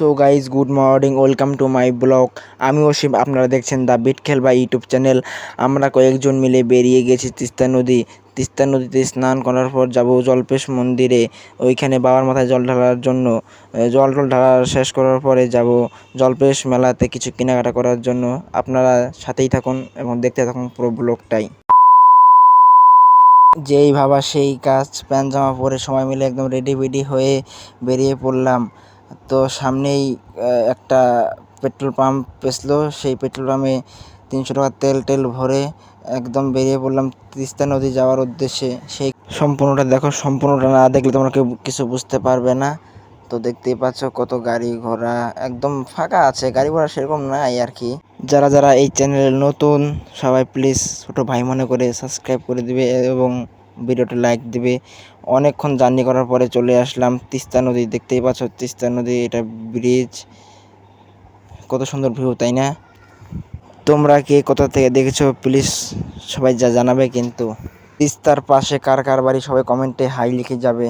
So guys good morning welcome to my blog আমি অসীম, আপনারা দেখছেন দ্য বিট খেলবা ইউটিউব চ্যানেল আমরা কয়েকজন মিলে বেরিয়ে গেছি তিস্তা নদী। তিস্তা নদীতে স্নান করার পর যাব জলপেশ মন্দিরে। ওইখানে বাবার মাথায় জল ঢালার জন্য জল টল ঢালা শেষ করার পরে যাব জলপেশ মেলাতে কিছু কেনাকাটা করার জন্য। আপনারা সাথেই থাকুন এবং দেখতে থাকুন পুরো ব্লগটাই। যেই ভাবা সেই কাজ প্যান্ট জামা পরে সবাই মিলে একদম রেডি বেডি হয়ে বেরিয়ে পড়লাম। তো সামনেই একটা পেট্রোল পাম্প পেছলো সেই পেট্রোল পাম্পে তিনশো টাকা তেল টেল ভরে একদম বেরিয়ে পড়লাম তিস্তা নদী যাওয়ার উদ্দেশ্যে। সেই সম্পূর্ণটা দেখো, সম্পূর্ণটা না দেখলে তোমরা কেউ কিছু বুঝতে পারবে না। তো দেখতেই পাচ্ছ কত গাড়ি ঘোড়া, একদম ফাঁকা আছে, গাড়ি ঘোড়া সেরকম নাই আর কি। যারা যারা এই চ্যানেলে নতুন, সবাই প্লিজ ছোটো ভাই মনে করে সাবস্ক্রাইব করে দিবে এবং ভিডিওটা লাইক দিবে। অনেকক্ষণ জার্নি করার পরে চলে আসলাম তিস্তা নদী। দেখতেই পাচ্ছ তিস্তা নদী, এটা ব্রিজ কত সুন্দর ভিউ তাই না? তোমরা কে কোথা থেকে দেখেছ প্লিজ সবাই যা জানাবে কিন্তু। তিস্তার পাশে কার কার বাড়ি, সবাই কমেন্টে হাই লিখে যাবে।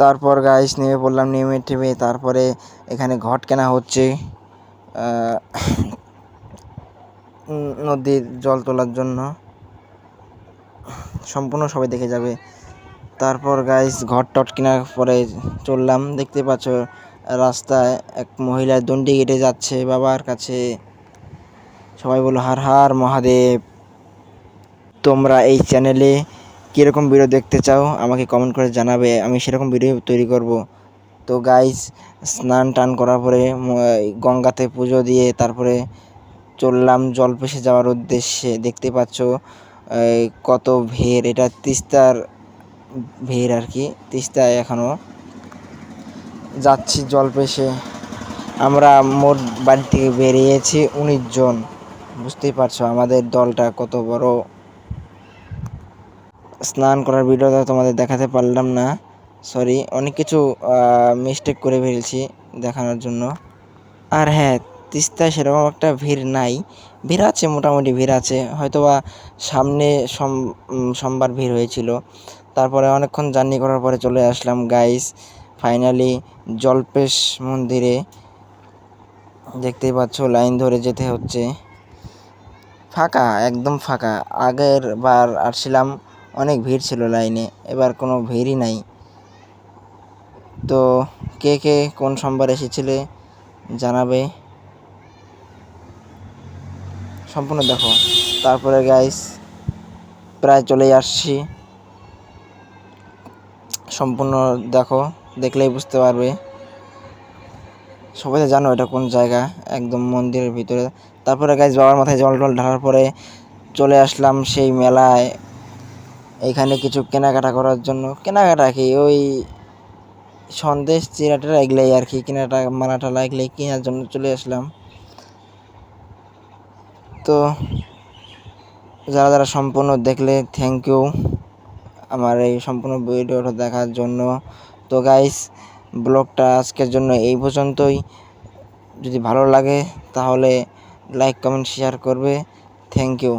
তারপর গাইস নেমে পড়লাম, নেমে টেমে। তারপরে এখানে ঘট কেনা হচ্ছে। নদীর জল তোলার জন্য। সম্পূর্ণ সবাই দেখে যাবে। তারপর গাইস ঘর টট কেনার পরে চললাম। দেখতে পাচ্ছ, রাস্তায় এক মহিলা দণ্ডি কেটে যাচ্ছে বাবার কাছে। সবাই বলো হার হার, মহাদেব। তোমরা এই চ্যানেলে কীরকম ভিডিও দেখতে চাও, আমাকে কমেন্ট করে জানাবে। আমি সেরকম ভিডিও তৈরি করব। তো গাইস স্নান টান করার পরে গঙ্গাতে পুজো দিয়ে তারপরে চললাম জলপেশে যাওয়ার উদ্দেশ্যে। দেখতে পাচ্ছ কত ভিড় এটা তিস্তার ভিড় আর কি, তিস্তায় এখনও যাচ্ছি জলপেশে। আমরা মোট বাড়ি থেকে বেরিয়েছি উনিশ জন, বুঝতেই পারছ আমাদের দলটা কত বড়। স্নান করার ভিডিওটা তোমাদের দেখাতে পারলাম না সরি অনেক কিছু মিস্টেক করে ফেলছি দেখানোর জন্য। আর হ্যাঁ তিস্তায় সেরকম একটা ভিড় নাই। ভিড় আছে, মোটামুটি ভিড় আছে। হয়তোবা সামনে সোম সোমবার ভিড় হয়েছিল। তারপরে অনেকক্ষণ জার্নি করার পরে চলে আসলাম গাইস ফাইনালি জলপেশ মন্দিরে। দেখতেই পাচ্ছ লাইন ধরে যেতে হচ্ছে। ফাঁকা, একদম ফাঁকা। আগের বার আসছিলাম, অনেক ভিড় ছিল লাইনে এবার কোনো ভিড়ই নাই। তো কে কে কোন সোমবার এসেছিলে জানাবে। সম্পূর্ণ দেখো। তারপরে গাইস প্রায় চলেই আসছি। সম্পূর্ণ দেখো, দেখলেই বুঝতে পারবে। সবাই তো জানো এটা কোন জায়গা, একদম মন্দিরের ভিতরে। তারপরে গাইস বাবার মাথায় জল টল ঢালার পরে চলে আসলাম সেই মেলায়। এখানে কিছু কেনাকাটা করার জন্য। কেনাকাটা কি? ওই সন্দেশ চিরাটা এগুলাই আর কি, কেনাটা, মালাটা লাগলেই কেনার জন্য চলে আসলাম। তো যারা যারা সম্পূর্ণ দেখলে থ্যাংক ইউ আমার এই সম্পূর্ণ ভিডিওটা দেখার জন্য। তো গাইস ব্লগটা আজকের জন্য এই পর্যন্তই। যদি ভালো লাগে তাহলে লাইক কমেন্ট শেয়ার করবে। Thank you